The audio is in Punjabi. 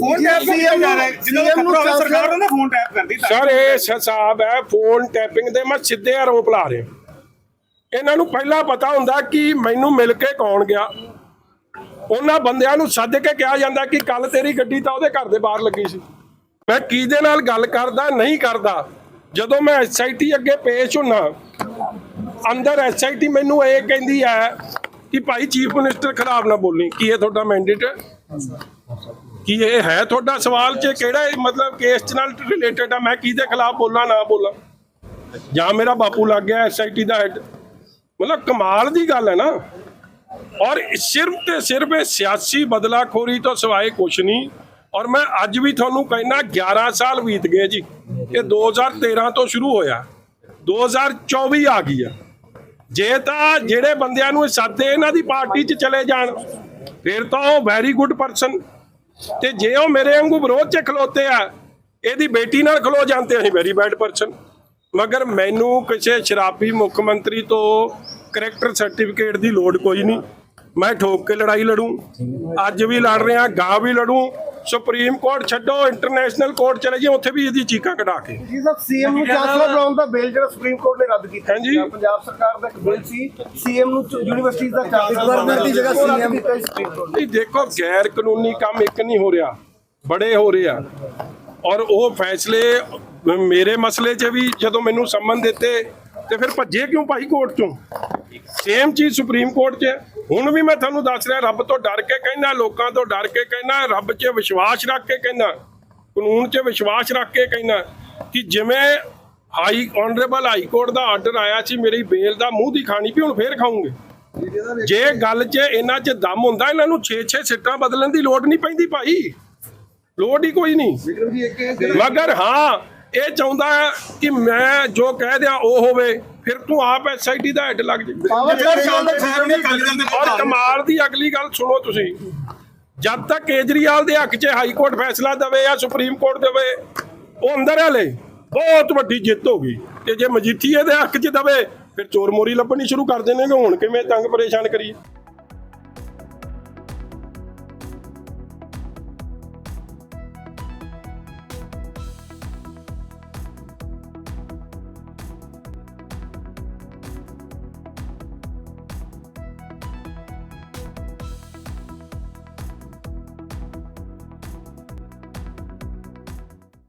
ਫੋਨ ਟੈਪ ਸੀਐਮ ਜਾ ਰਿਹਾ। ਜਿੱਦਾਂ CM ਨੂੰ ਖਤਰਾ ਹੋਵੇ ਸਰਕਾਰ ਉਹਨੇ ਫੋਨ ਟੈਪ ਕਰਦੀ ਸਰ ਇਹ ਹਿਸਾਬ ਹੈ ਫੋਨ ਟੈਪਿੰਗ ਦੇ ਮੈਂ ਸਿੱਧੇ ਆਰੋਪ ਲਾ ਰਿਹਾ। ਇਹਨਾਂ ਨੂੰ ਪਹਿਲਾਂ ਪਤਾ ਹੁੰਦਾ ਕਿ ਮੈਨੂੰ ਮਿਲ ਕੇ ਕੌਣ ਗਿਆ। ਉਹਨਾਂ ਬੰਦਿਆਂ ਨੂੰ ਸੱਦ ਕੇ ਕਿਹਾ ਜਾਂਦਾ ਕਿ ਕੱਲ ਤੇਰੀ ਗੱਡੀ ਤਾਂ ਉਹਦੇ ਘਰ ਦੇ ਬਾਹਰ ਲੱਗੀ ਸੀ। ਮੈਂ ਕਿਹਦੇ ਨਾਲ ਗੱਲ ਕਰਦਾ ਨਹੀਂ ਕਰਦਾ? ਜਦੋਂ ਮੈਂ ਐਸਆਈਟੀ ਅੱਗੇ ਪੇਸ਼ ਹੁੰਨਾ ਅੰਦਰ ਐਸਆਈਟੀ ਮੈਨੂੰ ਇਹ ਕਹਿੰਦੀ ਹੈ ਕਿ ਭਾਈ ਚੀਫ ਮਿਨਿਸਟਰ ਖਿਲਾਫ ਨਾ ਬੋਲੀ। ਕੀ ਇਹ ਤੁਹਾਡਾ ਮੈਂਡੇਟ ਹੈ? ਕੀ ਇਹ ਹੈ ਤੁਹਾਡਾ ਸਵਾਲ ਚ ਕਿਹੜਾ ਇਹ ਮਤਲਬ ਕੇਸ ਚ ਨਾਲ ਰਿਲੇਟਡ ਆ? ਮੈਂ ਕਿਹਦੇ ਖਿਲਾਫ ਬੋਲਾਂ, ਨਾ ਬੋਲਾਂ? ਜਾਂ ਮੇਰਾ ਬਾਪੂ ਲੱਗ ਗਿਆ ਐਸਆਈਟੀ ਦਾ ਹੈਡ ਮਤਲਬ ਕਮਾਲ ਦੀ ਗੱਲ ਹੈ ਨਾ। ਔਰ ਸਿਰਫ ਤੇ ਸਿਰਫ ਇਹ ਸਿਆਸੀ ਬਦਲਾਖੋਰੀ ਤੋਂ ਸਿਵਾਏ ਕੁਛ ਨਹੀਂ। ਔਰ ਮੈਂ ਅੱਜ ਵੀ ਤੁਹਾਨੂੰ ਕਹਿਣਾ 11 ਸਾਲ ਬੀਤ ਗਏ ਜੀ। ਇਹ 2013 ਤੋਂ ਸ਼ੁਰੂ ਹੋਇਆ। 2024 ਆ ਗਈ ਆ। ਜੇ ਤਾਂ ਜਿਹੜੇ ਬੰਦਿਆਂ ਨੂੰ ਸਾਦੇ ਇਹਨਾਂ ਦੀ ਪਾਰਟੀ 'ਚ ਚਲੇ ਜਾਣ, ਫਿਰ ਤਾਂ ਉਹ ਵੈਰੀ ਗੁੱਡ ਪਰਸਨ ਤੇ ਜੇ ਉਹ ਮੇਰੇ ਵਾਂਗੂ ਵਿਰੋਧ 'ਚ ਖਲੋਤੇ ਆ, ਇਹਦੀ ਬੇਟੀ ਨਾਲ ਖਲੋ ਜਾਂਦੇ ਅਸੀਂ ਵੈਰੀ ਬੈਡ ਪਰਸਨ ਮਗਰ ਮੈਨੂੰ ਕਿਸੇ ਸ਼ਰਾਬੀ ਮੁੱਖ ਮੰਤਰੀ ਤੋਂ ਕਰੈਕਟਰ ਸਰਟੀਫਿਕੇਟ ਦੀ ਲੋੜ ਕੋਈ ਨਹੀਂ। ਮੈਂ ਠੋਕ ਕੇ ਲੜਾਈ ਲੜੂੰ। ਅੱਜ ਵੀ ਲੜ ਰਿਹਾ ਗਾਂ ਵੀ ਲੜੂੰ। ਸੁਪਰੀਮ ਕੋਰਟ ਛੱਡੋ ਇੰਟਰਨੈਸ਼ਨਲ ਕੋਰਟ ਚਲੇ ਜੀ ਉੱਥੇ ਵੀ ਇਹਦੀ ਚੀਕਾਂ ਕਢਾ ਕੇ। ਜੀ ਸਾਹਿਬ ਸੀਐਮ ਨੂੰ ਚਾਂਸਲਰ ਬਣਾਉਣ ਦਾ ਬਿੱਲ ਜਿਹੜਾ ਸੁਪਰੀਮ ਕੋਰਟ ਨੇ ਰੱਦ ਕੀਤਾ। ਹਾਂਜੀ। ਪੰਜਾਬ ਸਰਕਾਰ ਦਾ ਇੱਕ ਬਿੱਲ ਸੀ ਸੀਐਮ ਨੂੰ ਯੂਨੀਵਰਸਿਟੀ ਦਾ ਚਾਂਸਲਰ ਗਵਰਨਰ ਦੀ ਜਗ੍ਹਾ ਸੀਐਮ। ਨਹੀਂ ਦੇਖੋ ਗੈਰ ਕਾਨੂੰਨੀ ਕੰਮ ਇੱਕ ਨਹੀਂ ਹੋ ਰਿਹਾ ਬੜੇ ਹੋ ਰਹੇ ਆ। ਔਰ ਉਹ ਫੈਸਲੇ ਮੇਰੇ ਮਸਲੇ 'ਚ ਵੀ ਜਦੋਂ ਮੈਨੂੰ ਸੰਮਨ ਦਿੱਤੇ ਤੇ ਫਿਰ ਭੱਜੇ ਕਿਉਂ ਭਾਈ ਕੋਰਟ ਚੋਂ? ਸੇਮ ਚੀਜ਼ ਸੁਪਰੀਮ ਕੋਰਟ 'ਚ ਹੈ। ਹੁਣ ਵੀ ਮੈਂ ਤੁਹਾਨੂੰ ਦੱਸ ਰਿਹਾ ਰੱਬ ਤੋਂ ਡਰ ਕੇ ਕਹਿਣਾ ਲੋਕਾਂ ਤੋਂ ਡਰ ਕੇ ਕਹਿਣਾ ਰੱਬ 'ਚ ਵਿਸ਼ਵਾਸ ਰੱਖ ਕੇ ਕਹਿਣਾ ਕਾਨੂੰਨ 'ਚ ਵਿਸ਼ਵਾਸ ਰੱਖ ਕੇ ਕਹਿਣਾ ਕਿ ਜਿਵੇਂ ਹਾਈ ਆਨਰੇਬਲ ਹਾਈ ਕੋਰਟ ਦਾ ਆਰਡਰ ਆਇਆ ਸੀ ਮੇਰੀ ਬੇਲ ਦਾ ਮੂੰਹ ਦੀ ਖਾਣੀ ਵੀ ਹੁਣ ਫੇਰ ਖਾਉਂਗੇ ਜੇ ਗੱਲ 'ਚ ਇਹਨਾਂ 'ਚ ਦਮ ਹੁੰਦਾ ਇਹਨਾਂ ਨੂੰ 6-6 ਸਿੱਟਾਂ ਬਦਲਣ ਦੀ ਲੋੜ ਨਹੀਂ ਪੈਂਦੀ ਭਾਈ। ਲੋੜ ਹੀ ਕੋਈ ਨਹੀਂ। ਮਗਰ ਹਾਂ ਇਹ ਚਾਹੁੰਦਾ ਕਿ ਮੈਂ ਜੋ ਕਹਿ ਦਿਆਂ ਉਹ ਹੋਵੇ। ਫਿਰ ਤੂੰ ਆਪ ਐਸਆਈਟੀ ਦਾ ਹੈਡ ਲੱਗ ਜਾ ਪਾਵਰ ਔਰ ਕਮਾਲ ਦੀ ਅਗਲੀ ਗੱਲ ਸੁਣੋ ਤੁਸੀਂ। ਜਦ ਤੱਕ ਕੇਜਰੀਵਾਲ ਦੇ ਹੱਕ 'ਚ ਹਾਈ ਕੋਰਟ ਫੈਸਲਾ ਦੇਵੇ ਜਾਂ ਸੁਪਰੀਮ ਕੋਰਟ ਦੇਵੇ ਉਹ ਅੰਦਰ ਹਲੇ ਬਹੁਤ ਵੱਡੀ ਜਿੱਤ ਹੋ ਗਈ। ਤੇ ਜੇ ਮਜੀਠੀਏ ਦੇ ਹੱਕ 'ਚ ਦੇਵੇ ਫਿਰ ਚੋਰ ਮੋਰੀ ਲੱਭਣੀ ਸ਼ੁਰੂ ਕਰ ਦੇਣਗੇ। ਹੁਣ ਕਿਵੇਂ ਤੰਗ ਪਰੇਸ਼ਾਨ ਕਰੀਏ?